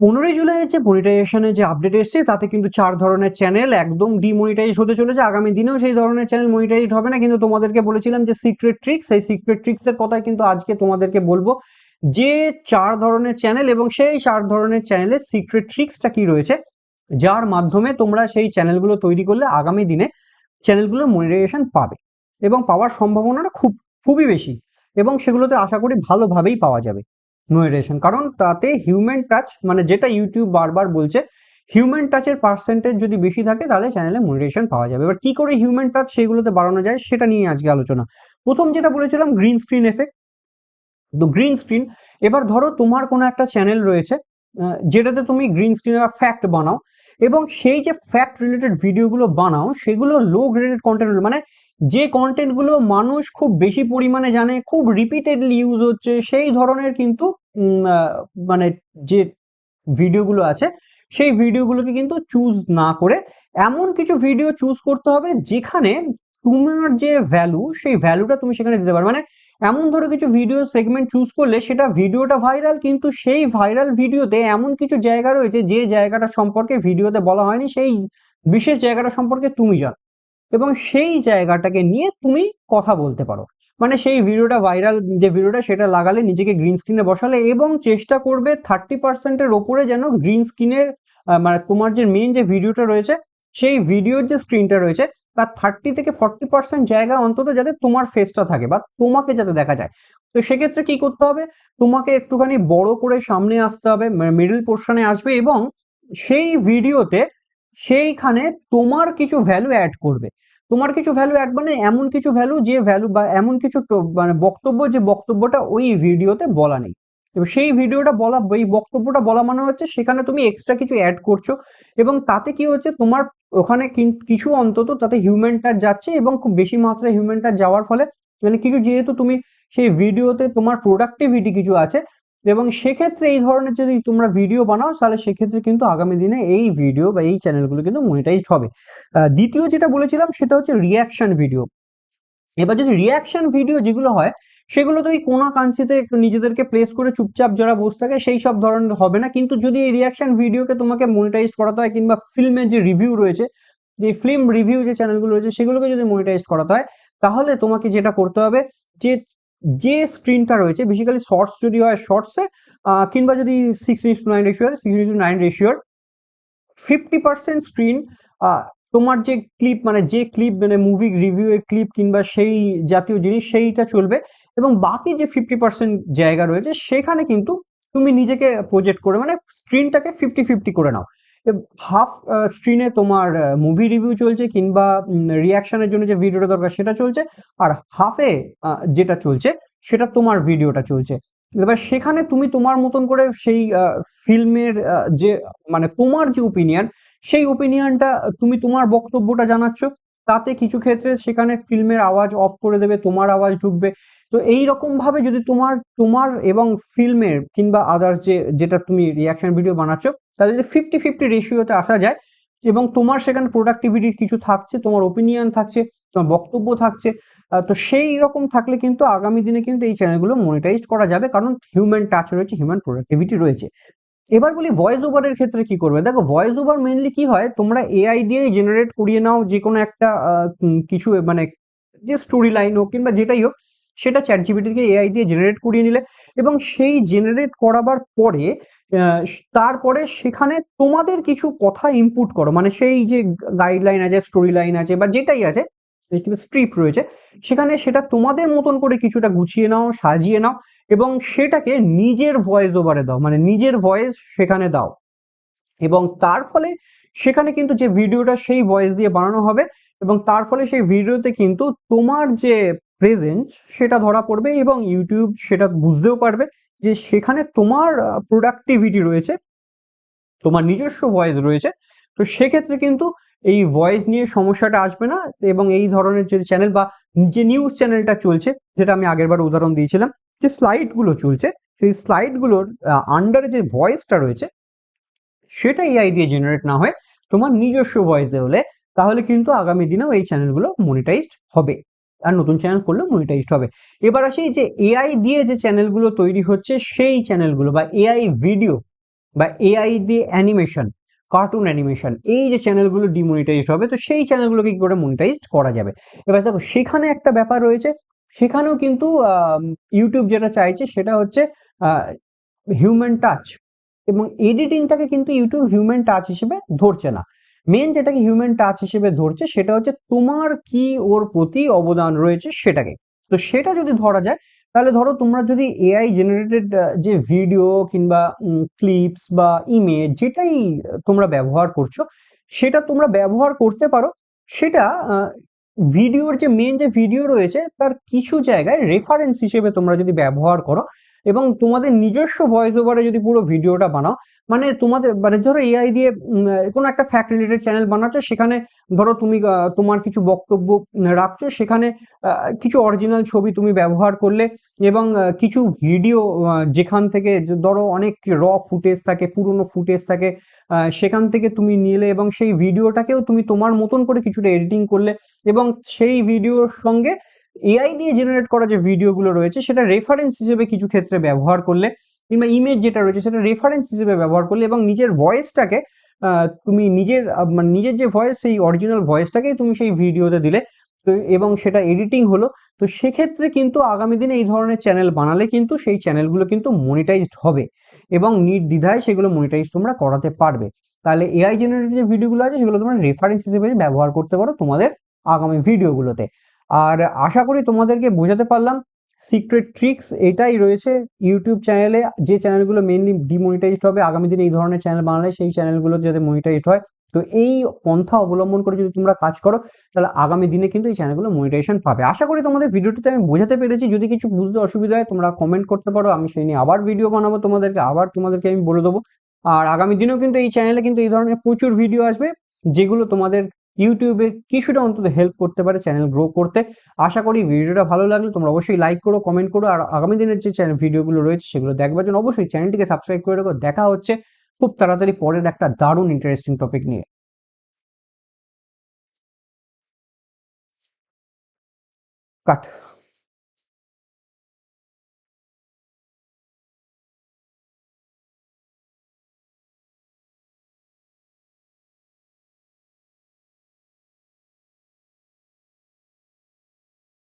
পনেরোই জুলাইয়ের যে মনিটাইজেশনের যে আপডেট এসছে, তাতে কিন্তু চার ধরনের চ্যানেল একদম ডিমনিটাইজ হতে চলেছে। আগামী দিনেও সেই ধরনের চ্যানেল মনিটাইজড হবে না, কিন্তু তোমাদেরকে বলেছিলাম যে সিক্রেট ট্রিক্স সেই সিক্রেট ট্রিক্সের কথাই কিন্তু আজকে তোমাদেরকে বলব। যে চার ধরনের চ্যানেল এবং সেই চার ধরনের চ্যানেলের সিক্রেট ট্রিক্সটা কি রয়েছে, যার মাধ্যমে তোমরা সেই চ্যানেলগুলো তৈরি করলে আগামী দিনে চ্যানেলগুলোর মনিটাইজেশন পাবে এবং পাওয়ার সম্ভাবনাটা খুব, খুবই বেশি। এবং সেগুলোতে আশা করি ভালোভাবেই পাওয়া যাবে। মনিটাইজেশন কারণ তাতে হিউম্যান টাচ মানে যেটা ইউটিউব বারবার বলছে হিউম্যান টাচের পার্সেন্টেজ যদি বেশি থাকে তাহলে চ্যানেলে মনিটাইজেশন পাওয়া যাবে। এবার কি করে হিউম্যান টাচ সেগুলোতে বাড়ানো যায় সেটা নিয়ে আজকে আলোচনা। প্রথম যেটা বলেছিলাম গ্রিন স্ক্রিন এফেক্ট তো গ্রিন স্ক্রিন এবার ধরো তোমার কোনো একটা চ্যানেল রয়েছে যেটাতে তুমি গ্রিন স্ক্রিন বা ফ্যাক্ট বানাও, এবং সেই যে ফ্যাক্ট রিলেটেড ভিডিওগুলো বানাও, সেগুলো লো গ্রেডেড কন্টেন্ট মানে যে কন্টেন্টগুলো মানুষ খুব বেশি পরিমাণে জানে, খুব রিপিটেডলি ইউজ হচ্ছে, সেই ধরনের কিন্তু মানে যে ভিডিওগুলো আছে, সেই ভিডিওগুলোকে কিন্তু চুজ না করে এমন কিছু ভিডিও চুজ করতে হবে যেখানে তোমার যে ভ্যালু সেই ভ্যালুটা তুমি সেখানে দিতে পারো। মানে এমন ধরো কিছু ভিডিও সেগমেন্ট চুজ করলে সেটা ভিডিওটা ভাইরাল কিন্তু সেই ভাইরাল ভিডিওতে এমন কিছু জায়গা রয়েছে যে জায়গাটা সম্পর্কে ভিডিওতে বলা হয়নি, সেই বিশেষ জায়গাটা সম্পর্কে তুমি জানো। এবং সেই জায়গাটাকে নিয়ে তুমি কথা বলতে পারো। মানে সেই ভিডিওটা ভাইরাল যে ভিডিওটা সেটা লাগালে নিজেকে গ্রিন স্ক্রিনে বসালে এবং চেষ্টা করবে থার্টি পার্সেন্টের ওপরে যেন গ্রিন স্ক্রিনের মানে তোমার যে মেন যে ভিডিওটা রয়েছে, সেই ভিডিওর যে স্ক্রিনটা রয়েছে তার থার্টি থেকে ফর্টি পার্সেন্ট জায়গা অন্তত যাতে তোমার ফেসটা থাকে বা তোমাকে যাতে দেখা যায়। তো সেক্ষেত্রে কি করতে হবে? তোমাকে একটুখানি বড় করে সামনে আসতে হবে মিডল পোর্শনে আসবে এবং সেই ভিডিওতে সেইখানে তোমার কিছু ভ্যালু অ্যাড করবে। তোমার কিছু ভ্যালু অ্যাড মানে এমন কিছু ভ্যালু যে ভ্যালু বা এমন কিছু মানে বক্তব্য যে বক্তব্যটা ওই ভিডিওতে বলা নেই। এবার সেই ভিডিওটা বলা, এই বক্তব্যটা বলা মানে হচ্ছে সেখানে তুমি এক্সট্রা কিছু অ্যাড করছ এবং তাতে কি হচ্ছে তোমার ওখানে কিছু অন্তত তাতে হিউম্যান টাচ যাচ্ছে এবং খুব বেশি মাত্রায় হিউম্যান টাচ যাওয়ার ফলে মানে কিছু যেহেতু তুমি সেই ভিডিওতে তোমার প্রোডাক্টিভিটি কিছু আছে এবং সেক্ষেত্রে এই ধরনের যদি তোমরা ভিডিও বানাও, তাহলে সেক্ষেত্রে কিন্তু আগামী দিনে এই ভিডিও বা এই চ্যানেলগুলো কিন্তু মনিটাইজড হবে। দ্বিতীয় যেটা বলেছিলাম, সেটা হচ্ছে রিয়াকশন ভিডিও এবার যদি রিয়াকশন ভিডিও যেগুলো হয়, সেগুলো তো ওই কোনা কাঞ্চিতে নিজেদেরকে প্লেস করে চুপচাপ যারা বসে থাকে, সেই সব ধরনের হবে না। কিন্তু যদি এই রিয়াকশন ভিডিওকে তোমাকে মনিটাইজ করাতে হয়, কিংবা ফিল্মের যে রিভিউ রয়েছে, যে ফিল্ম রিভিউ যে চ্যানেলগুলো রয়েছে, সেগুলোকে যদি মনিটাইজ করাতে হয়, তাহলে তোমাকে যেটা করতে হবে, যে যে স্ক্রিনটা রয়েছে বেসিক্যালি শর্টস যদি হয় শর্টসে কিংবা যদি সিক্স ইস টু নাইন রেশিওর সিক্স ইস টু নাইন রেশিওর ফিফটি পার্সেন্ট স্ক্রিন তোমার যে ক্লিপ মানে যে ক্লিপ মানে মুভি রিভিউ এর ক্লিপ কিংবা সেই জাতীয় জিনিস, সেইটা চলবে এবং বাকি যে ফিফটি পার্সেন্ট জায়গা রয়েছে, সেখানে কিন্তু তুমি নিজেকে প্রজেক্ট করে মানে স্ক্রিনটাকে ফিফটি ফিফটি করে নাও। হাফ স্ক্রিনে তোমার মুভি রিভিউ চলছে কিংবা রিয়াকশনের জন্য যে ভিডিওটা দরকার সেটা চলছে, আর হাফে যেটা চলছে সেটা তোমার ভিডিওটা চলছে। এবার সেখানে তুমি তোমার মতন করে সেই ফিল্মের যে মানে তোমার যে ওপিনিয়ন সেই ওপিনিয়নটা তুমি তোমার বক্তব্যটা জানাচ্ছ, তাতে কিছু ক্ষেত্রে সেখানে ফিল্মের আওয়াজ অফ করে দেবে, তোমার আওয়াজ ঢুকবে। তো এই ভাবে যদি তোমার তোমার এবং ফিল্মের কিংবা আদার যে, যেটা তুমি রিয়াকশন ভিডিও বানাচ্ছ, তাহলে যদি ফিফটি ফিফটি রেশিওতে আসা যায় এবং তোমার সেখানে প্রোডাক্টিভিটি কিছু থাকছে, তোমার ওপিনিয়ন থাকছে, তোমার বক্তব্য থাকছে তো সেই রকম থাকলে কিন্তু আগামী দিনে কিন্তু এই চ্যানেলগুলো মনিটাইজ করা যাবে কারণ হিউম্যান টাচ রয়েছে হিউম্যান প্রোডাক্টিভিটি রয়েছে। এবার বলি ভয়েস ওভারের ক্ষেত্রে কি করবে? দেখো ভয়েস ওভার মেনলি কি হয়? তোমরা এআই দিয়ে জেনারেট করিয়ে নাও যে কোনো একটা কিছু মানে যে স্টোরি লাইন হোক কিংবা যেটাই হোক সেটা চ্যাট জিপিটিকে এআই দিয়ে জেনারেট করিয়ে নিলে এবং সেই জেনারেট করাবার পরে তারপরে সেখানে তোমাদের কিছু কথা ইনপুট করো। মানে সেই যে গাইডলাইন আছে স্টোরি লাইন আছে বা যেটাই আছে স্ট্রিপ রয়েছে, সেখানে সেটা তোমাদের মতন করে কিছুটা গুছিয়ে নাও, সাজিয়ে নাও এবং সেটাকে নিজের ভয়েস ওভারে দাও। মানে নিজের ভয়েস সেখানে দাও। এবং তার ফলে সেখানে কিন্তু যে ভিডিওটা সেই ভয়েস দিয়ে বানানো হবে এবং তার ফলে সেই ভিডিওতে কিন্তু তোমার যে প্রেজেন্স সেটা ধরা পড়বে এবং ইউটিউব সেটা বুঝতেও পারবে যে সেখানে তোমার প্রোডাক্টিভিটি রয়েছে, তোমার নিজস্ব ভয়েস রয়েছে। তো সেক্ষেত্রে কিন্তু এই ভয়েস নিয়ে সমস্যাটা আসবে না এবং এই ধরনের যে চ্যানেল বা যে নিউজ চ্যানেলটা চলছে, যেটা আমি আগেরবার উদাহরণ দিয়েছিলাম, যে স্লাইডগুলো চলছে, সেই স্লাইডগুলোর আন্ডারে যে ভয়েসটা রয়েছে, সেটা এআই দিয়ে জেনারেট না হয় তোমার নিজস্ব ভয়েস হলে তাহলে কিন্তু আগামী দিনেও এই চ্যানেলগুলো মনিটাইজড হবে। আর নতুন চ্যানেল করলেও মনিটাইজড হবে। এবার আসি যে এআই দিয়ে যে চ্যানেলগুলো তৈরি হচ্ছে, সেই চ্যানেলগুলো বা এআই ভিডিও বা এআই দিয়ে অ্যানিমেশন কার্টুন অ্যানিমেশন এই যে চ্যানেলগুলো ডিমনিটাইজড হবে, তো সেই চ্যানেলগুলোকে কি করে মনিটাইজড করা যাবে? এবার দেখো, সেখানে একটা ব্যাপার রয়েছে, সেখানেও কিন্তু ইউটিউব যেটা চাইছে সেটা হচ্ছে হিউম্যান টাচ এবং এডিটিংটাকে কিন্তু ইউটিউব হিউম্যান টাচ হিসেবে ধরছে না। মেন যেটাকে হিউম্যান টাচ হিসেবে ধরছে সেটা হচ্ছে তোমার কি ওর প্রতি অবদান রয়েছে সেটাকে। তো সেটা যদি ধরা যায়, তাহলে ধরো তোমরা যদি এআই জেনারেটেড যে ভিডিও কিংবা ক্লিপস বা ইমেজ যেটাই তোমরা ব্যবহার করছ, সেটা তোমরা ব্যবহার করতে পারো। সেটা ভিডিওর যে মেন যে ভিডিও রয়েছে, তার কিছু জায়গায় রেফারেন্স হিসেবে তোমরা যদি ব্যবহার করো এবং তোমাদের নিজস্ব ভয়েস ওভারে যদি পুরো ভিডিওটা বানাও মানে তোমাদের মানে ধরো এআই দিয়ে কোনো একটা ফ্যাক্ট রিলেটেড চ্যানেল বানাচ্ছ, সেখানে ধরো তুমি তোমার কিছু বক্তব্য রাখছো, সেখানে কিছু অরিজিনাল ছবি তুমি ব্যবহার করলে এবং কিছু ভিডিও যেখান থেকে ধরো অনেক র ফুটেজ থাকে, পুরনো ফুটেজ থাকে সেখান থেকে তুমি নিলে এবং সেই ভিডিওটাকেও তুমি তোমার মতন করে কিছুটা এডিটিং করলে এবং সেই ভিডিওর সঙ্গে এআই দিয়ে জেনারেট করা যে ভিডিওগুলো রয়েছে, সেটা রেফারেন্স হিসেবে কিছু ক্ষেত্রে ব্যবহার করলে কিংবা ইমেজ যেটা রয়েছে, সেটা রেফারেন্স হিসেবে ব্যবহার করলে এবং নিজের ভয়েসটাকে তুমি নিজের মানে নিজের যে ভয়েস সেই অরিজিনাল ভয়েসটাকেই তুমি সেই ভিডিওতে দিলে। তো, এবং সেটা এডিটিং হলো। তো সেক্ষেত্রে কিন্তু আগামী দিনে এই ধরনের চ্যানেল বানালে কিন্তু সেই চ্যানেলগুলো কিন্তু মনিটাইজড হবে এবং নির্দ্বিধায় সেগুলো মনিটাইজ তোমরা করাতে পারবে। তাহলে এআই জেনারেটেড যে ভিডিওগুলো আছে, সেগুলো তোমরা রেফারেন্স হিসেবে ব্যবহার করতে পারো তোমাদের আগামী ভিডিওগুলোতে আর আশা করি তোমাদেরকে বোঝাতে পারলাম। সিক্রেট ট্রিক্স এটাই রয়েছে ইউটিউব চ্যানেলে যে চ্যানেলগুলো মেনলি ডিমনিটাইজড হবে, আগামী দিনে এই ধরনের চ্যানেল বানালে সেই চ্যানেলগুলো যাতে মনিটাইজড হয়। তো এই পন্থা অবলম্বন করে যদি তোমরা কাজ করো, তাহলে আগামী দিনে কিন্তু এই চ্যানেলগুলো মনিটাইজেশন পাবে। আশা করি তোমাদের ভিডিওটিতে আমি বোঝাতে পেরেছি। যদি কিছু বুঝতে অসুবিধা হয়, তোমরা কমেন্ট করতে পারো। আমি সেই নিয়ে আবার ভিডিও বানাবো তোমাদেরকে। আবার তোমাদেরকে আমি বলে দেবো। আর আগামী দিনেও কিন্তু এই চ্যানেলে কিন্তু এই ধরনের প্রচুর ভিডিও আসবে, যেগুলো তোমাদের ইউটিউবে কিছুটা অন্তত হেল্প করতে পারে চ্যানেল গ্রো করতে। আশা করি ভিডিওটা ভালো লাগলে তোমরা অবশ্যই লাইক করো কমেন্ট করো, আর আগামী দিনের যে চ্যানেল ভিডিওগুলো রয়েছে সেগুলো দেখবার জন্য অবশ্যই চ্যানেলটিকে সাবস্ক্রাইব করে রাখো। দেখা হচ্ছে খুব তাড়াতাড়ি পরের একটা দারুণ ইন্টারেস্টিং টপিক নিয়ে। কাট।